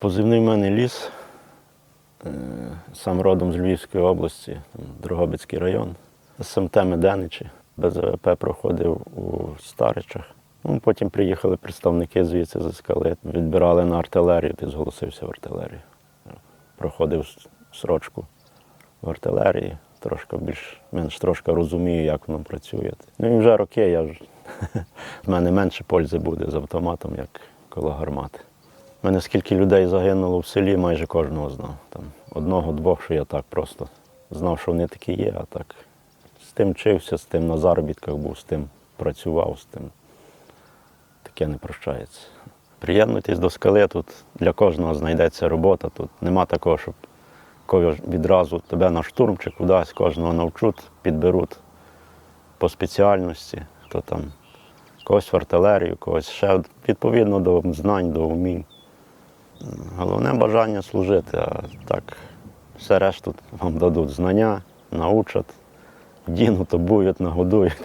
Позивний в мене ліс, е, сам родом з Львівської області, Дрогобицький район. СМТ Меденичі. БЗВП проходив у Старичах. Ну, потім приїхали представники звідси зі скали, відбирали на артилерію, ти зголосився в артилерію. Проходив срочку в артилерії, трошки більш менш трошки розумію, як воно працює. Ну і вже роки я ж в мене менше пользи буде з автоматом, як коло гармати. У мене скільки людей загинуло в селі, майже кожного знав. Там одного-двох, що я так просто знав, що вони такі є, а так з тим вчився, з тим на заробітках був, з тим працював, з тим таке не прощається. Приєднуйтесь до скали, тут для кожного знайдеться робота. Тут нема такого, щоб відразу тебе на штурм чи кудись, кожного навчуть, підберуть по спеціальності, хто там когось в артилерію, когось ще відповідно до знань, до вмінь. Головне бажання служити, а так все решту вам дадуть знання, научать, дінуть, обують, нагодують.